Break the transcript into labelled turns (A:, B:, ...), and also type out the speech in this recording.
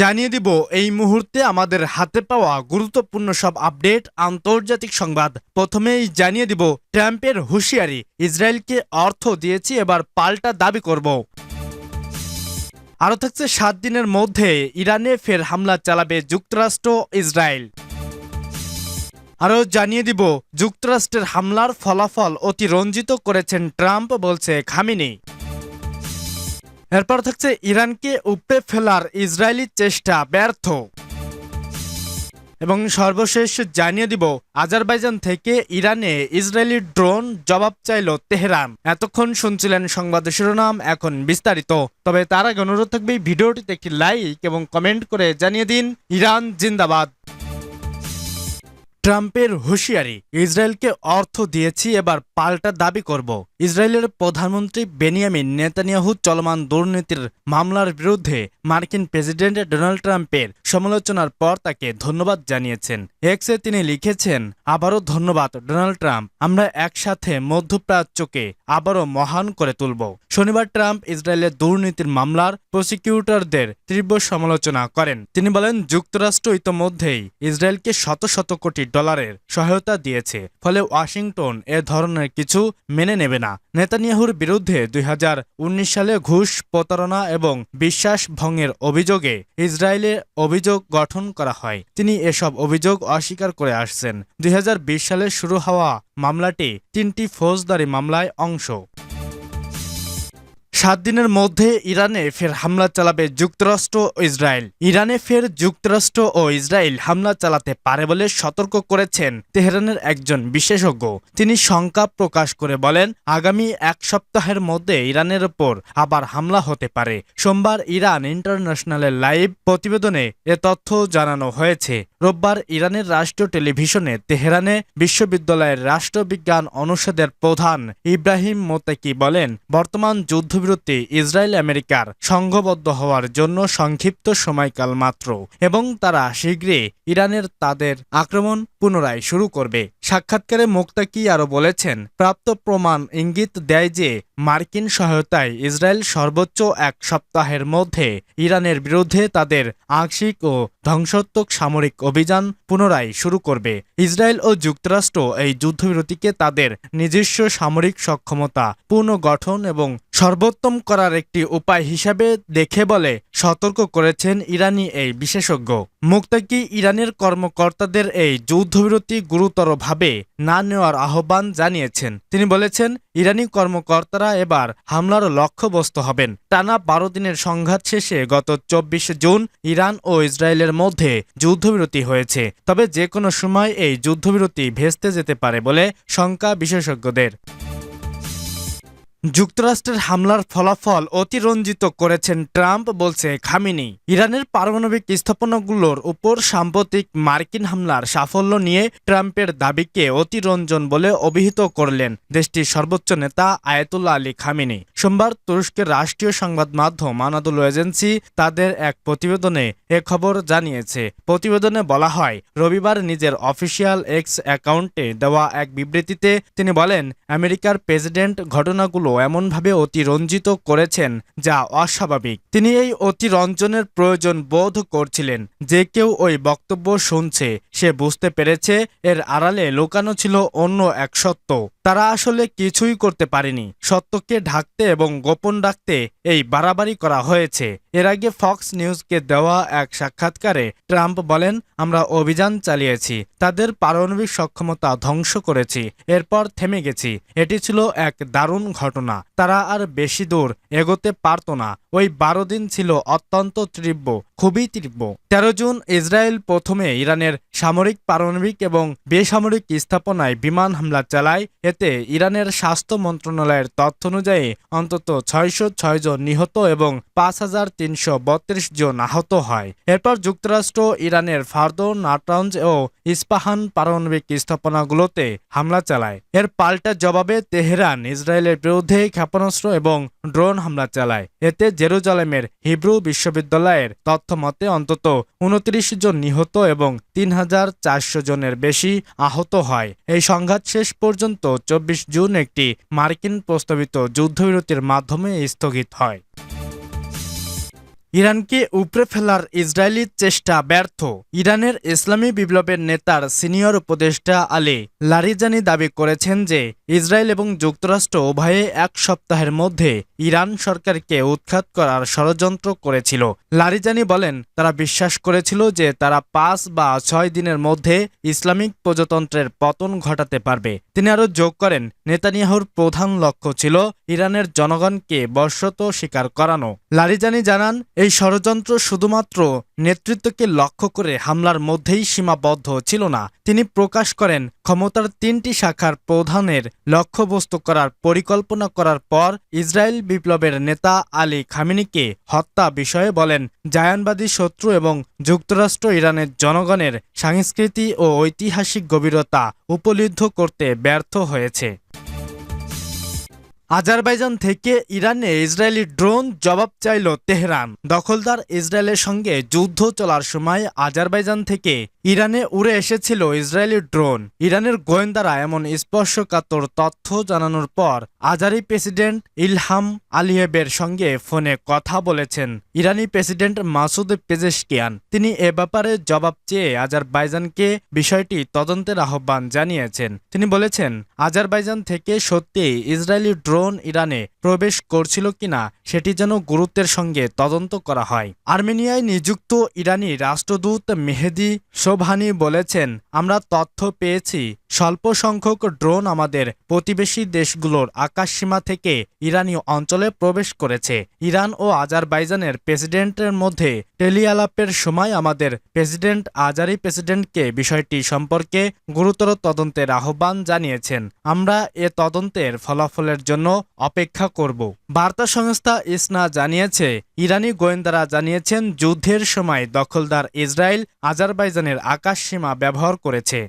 A: জানিয়ে দিব এই মুহূর্তে আমাদের হাতে পাওয়া গুরুত্বপূর্ণ সব আপডেট আন্তর্জাতিক সংবাদ প্রথমেই জানিয়ে দিব ট্রাম্পের হুঁশিয়ারি ইসরায়েলকে অর্থ দিয়েছি এবার পাল্টা দাবি করব আরও থাকছে সাত দিনের মধ্যে ইরানে ফের হামলা চালাবে যুক্তরাষ্ট্র ইসরায়েল আরও জানিয়ে দিব যুক্তরাষ্ট্রের হামলার ফলাফল অতিরঞ্জিত করেছেন ট্রাম্প বলছে খামিনি এরপর থাকছে ইরানকে উপড়ে ফেলার ইসরায়েলি চেষ্টা ব্যর্থ এবং সর্বশেষ জানিয়ে দিব আজারবাইজান থেকে ইরানে ইসরায়েলি ড্রোন জবাব চাইল তেহরান এতক্ষণ শুনছিলেন সংবাদ শিরোনাম এখন বিস্তারিত তবে তার আগে অনুরোধ থাকবে ভিডিওটিতে একটি লাইক এবং কমেন্ট করে জানিয়ে দিন ইরান জিন্দাবাদ ট্রাম্পের হুঁশিয়ারি ইসরায়েলকে অর্থ দিয়েছি এবার পাল্টা দাবি করব ইসরায়েলের প্রধানমন্ত্রী বেনিয়ামিন নেতানিয়াহু চলমান দুর্নীতির মামলার বিরুদ্ধে মার্কিন প্রেসিডেন্ট ডোনাল্ড ট্রাম্পের সমালোচনার পর তাকে ধন্যবাদ জানিয়েছেন এক্সে তিনি লিখেছেন আবারও ধন্যবাদ ডোনাল্ড ট্রাম্প আমরা একসাথে মধ্যপ্রাচ্যকে আবারও মহান করে তুলব শনিবার ট্রাম্প ইসরায়েলের দুর্নীতির মামলার প্রসিকিউটরদের তীব্র সমালোচনা করেন তিনি বলেন যুক্তরাষ্ট্র ইতোমধ্যেই ইসরায়েলকে শত শত কোটি ডলারের সহায়তা দিয়েছে ফলে ওয়াশিংটন এ ধরনের কিছু মেনে নেবে না না নেতানিয়াহুর বিরুদ্ধে দুই সালে ঘুষ প্রতারণা এবং বিশ্বাস ভঙ্গের অভিযোগে ইসরায়েলের অভিযোগ গঠন করা হয় তিনি এসব অভিযোগ অস্বীকার করে আসছেন দুই সালে শুরু হওয়া মামলাটি তিনটি ফৌজদারি মামলায় অংশ সাত দিনের মধ্যে ইরানে ফের হামলা চালাবে যুক্তরাষ্ট্র ও ইসরায়েল ইরানে ফের যুক্তরাষ্ট্র ও ইসরায়েল হামলা চালাতে পারে বলে সতর্ক করেছেন তেহরানের একজন বিশেষজ্ঞ তিনি শঙ্কা প্রকাশ করে বলেন আগামী এক সপ্তাহের মধ্যে ইরানের ওপর আবার হামলা হতে পারে সোমবার ইরান ইন্টারন্যাশনালের লাইভ প্রতিবেদনে এ তথ্য জানানো হয়েছে রোববার ইরানের রাষ্ট্রীয় টেলিভিশনে তেহরানে বিশ্ববিদ্যালয়ের রাষ্ট্রবিজ্ঞান অনুষদের প্রধান ইব্রাহিম মোতেকি বলেন বর্তমান যুদ্ধবিরোধী সম্প্রতি ইসরায়েল আমেরিকার সংঘবদ্ধ হওয়ার জন্য সংক্ষিপ্ত সময়কাল মাত্র এবং তারা শীঘ্রই ইরানের তাদের আক্রমণ পুনরায় শুরু করবে সাক্ষাৎকারে মুক্তাকি আরও বলেছেন প্রাপ্ত প্রমাণ ইঙ্গিত দেয় যে মার্কিন সহায়তায় ইসরায়েল সর্বোচ্চ এক সপ্তাহের মধ্যে ইরানের বিরুদ্ধে তাদের আংশিক ও ধ্বংসাত্মক সামরিক অভিযান পুনরায় শুরু করবে ইসরায়েল ও যুক্তরাষ্ট্র এই যুদ্ধবিরতিকে তাদের নিজস্ব সামরিক সক্ষমতা পুনর্গঠন এবং সর্বোত্তম করার একটি উপায় হিসাবে দেখে বলে সতর্ক করেছেন ইরানি এই বিশেষজ্ঞ মুক্তাকি ইরানের কর্মকর্তাদের এই যুদ্ধবিরতি গুরুতরভাবে না নেওয়ার আহ্বান জানিয়েছেন তিনি বলেছেন ইরানি কর্মকর্তারা এবার হামলার লক্ষ্যবস্তু হবেন টানা বারো দিনের সংঘাত শেষে গত চব্বিশে জুন ইরান ও ইসরায়েলের মধ্যে যুদ্ধবিরতি হয়েছে তবে যে কোনো সময় এই যুদ্ধবিরতি ভেস্তে যেতে পারে বলে শঙ্কা বিশেষজ্ঞদের যুক্তরাষ্ট্রের হামলার ফলাফল অতিরঞ্জিত করেছেন ট্রাম্প বলছে খামিনি ইরানের পারমাণবিক স্থাপনাগুলোর উপর সাম্প্রতিক মার্কিন হামলার সাফল্য নিয়ে ট্রাম্পের দাবিকে অতিরঞ্জন বলে অভিহিত করলেন দেশটির সর্বোচ্চ নেতা আয়াতুল্লা আলী খামিনি সোমবার তুরস্কের রাষ্ট্রীয় সংবাদ মাধ্যম আনাদুল এজেন্সি তাদের এক প্রতিবেদনে এ খবর জানিয়েছে প্রতিবেদনে বলা হয় রবিবার নিজের অফিসিয়াল এক্স অ্যাকাউন্টে দেওয়া এক বিবৃতিতে তিনি বলেন আমেরিকার প্রেসিডেন্ট ঘটনাগুলো এমনভাবে অতিরঞ্জিত করেছেন যা অস্বাভাবিক তিনি এই অতিরঞ্জনের প্রয়োজন বোধ করছিলেন যে কেউ ওই বক্তব্য শুনছে সে বুঝতে পেরেছে এর আড়ালে লুকানো ছিল অন্য এক সত্য তারা আসলে কিছুই করতে পারেনি সত্যকে ঢাকতে এবং গোপন রাখতে এই বাড়াবাড়ি করা হয়েছে এর আগে ফক্স নিউজকে দেওয়া এক সাক্ষাৎকারে ট্রাম্প বলেন আমরা অভিযান চালিয়েছি তাদের পারমাণবিক সক্ষমতা ধ্বংস করেছি এরপর থেমে গেছি এটি ছিল এক দারুণ ঘটনা ঘটনা তারা আর বেশি দূর এগোতে পারত না ওই বারো দিন ছিল অত্যন্ত তীব্র খুবই তীব্র তেরো জুন ইসরায়েল প্রথমে ইরানের সামরিক পারমাণবিক এবং বেসামরিক স্থাপনায় বিমান হামলা চালায় এতে ইরানের স্বাস্থ্য মন্ত্রণালয়ের তথ্য অনুযায়ী অন্তত ছয়শো জন নিহত এবং পাঁচ হাজার তিনশো জন আহত হয় এরপর যুক্তরাষ্ট্র ইরানের ফার্দো নাটঞ্জ ও ইস্পাহান পারমাণবিক স্থাপনাগুলোতে হামলা চালায় এর পাল্টা জবাবে তেহরান ইসরায়েলের বিরুদ্ধে ইতিমধ্যেই ক্ষেপণাস্ত্র এবং ড্রোন হামলা চালায় এতে জেরুজালেমের হিব্রু বিশ্ববিদ্যালয়ের তথ্য মতে অন্তত উনত্রিশ জন নিহত এবং তিন হাজার চারশো জনের বেশি আহত হয় এই সংঘাত শেষ পর্যন্ত চব্বিশ জুন একটি মার্কিন প্রস্তাবিত যুদ্ধবিরতির মাধ্যমে স্থগিত হয় ইরানকে উপড়ে ফেলার ইসরায়েলি চেষ্টা ব্যর্থ ইরানের ইসলামী বিপ্লবের নেতার সিনিয়র উপদেষ্টা আলী লারিজানি দাবি করেছেন যে ইসরায়েল এবং যুক্তরাষ্ট্র উভয়ে এক সপ্তাহের মধ্যে ইরান সরকারকে উৎখাত করার ষড়যন্ত্র করেছিল লারিজানি বলেন তারা বিশ্বাস করেছিল যে তারা পাঁচ বা ছয় দিনের মধ্যে ইসলামিক প্রজাতন্ত্রের পতন ঘটাতে পারবে তিনি আরও যোগ করেন নেতানিয়াহুর প্রধান লক্ষ্য ছিল ইরানের জনগণকে বর্ষত স্বীকার করানো লারিজানি জানান এই ষড়যন্ত্র শুধুমাত্র নেতৃত্বকে লক্ষ্য করে হামলার মধ্যেই সীমাবদ্ধ ছিল না তিনি প্রকাশ করেন ক্ষমতার তিনটি শাখার প্রধানের লক্ষ্যবস্তু করার পরিকল্পনা করার পর ইসরায়েল বিপ্লবের নেতা আলী খামিনিকে হত্যা বিষয়ে বলেন জায়ানবাদী শত্রু এবং যুক্তরাষ্ট্র ইরানের জনগণের সাংস্কৃতি ও ঐতিহাসিক গভীরতা উপলব্ধ করতে ব্যর্থ হয়েছে আজারবাইজান থেকে ইরানে ইসরায়েলি ড্রোন জবাব চাইল তেহরান দখলদার ইসরায়েলের সঙ্গে যুদ্ধ চলার সময় আজারবাইজান থেকে ইরানে উড়ে এসেছিল ইসরায়েলি ড্রোন ইরানের গোয়েন্দারা এমন স্পর্শকাতর তথ্য জানানোর পর আজারি প্রেসিডেন্ট ইলহাম আলিহেবের সঙ্গে ফোনে কথা বলেছেন ইরানি প্রেসিডেন্ট মাসুদ পেজেশকিয়ান তিনি এ ব্যাপারে জবাব চেয়ে আজারবাইজানকে বিষয়টি তদন্তের আহ্বান জানিয়েছেন তিনি বলেছেন আজারবাইজান থেকে সত্যি ইসরায়েলি ড্রোন ড্রোন ইরানে প্রবেশ করছিল কিনা সেটি যেন গুরুত্বের সঙ্গে তদন্ত করা হয় আর্মেনিয়ায় নিযুক্ত ইরানি রাষ্ট্রদূত মেহেদি সোভানি বলেছেন আমরা তথ্য পেয়েছি স্বল্প সংখ্যক ড্রোন আমাদের প্রতিবেশী দেশগুলোর আকাশসীমা থেকে ইরানি অঞ্চলে প্রবেশ করেছে ইরান ও আজারবাইজানের প্রেসিডেন্টের মধ্যে টেলিয়ালাপের সময় আমাদের প্রেসিডেন্ট আজারি প্রেসিডেন্টকে বিষয়টি সম্পর্কে গুরুতর তদন্তের আহ্বান জানিয়েছেন আমরা এ তদন্তের ফলাফলের জন্য জন্য অপেক্ষা করব বার্তা সংস্থা ইসনা জানিয়েছে ইরানি গোয়েন্দারা জানিয়েছেন যুদ্ধের সময় দখলদার ইসরায়েল আজারবাইজানের আকাশ সীমা ব্যবহার করেছে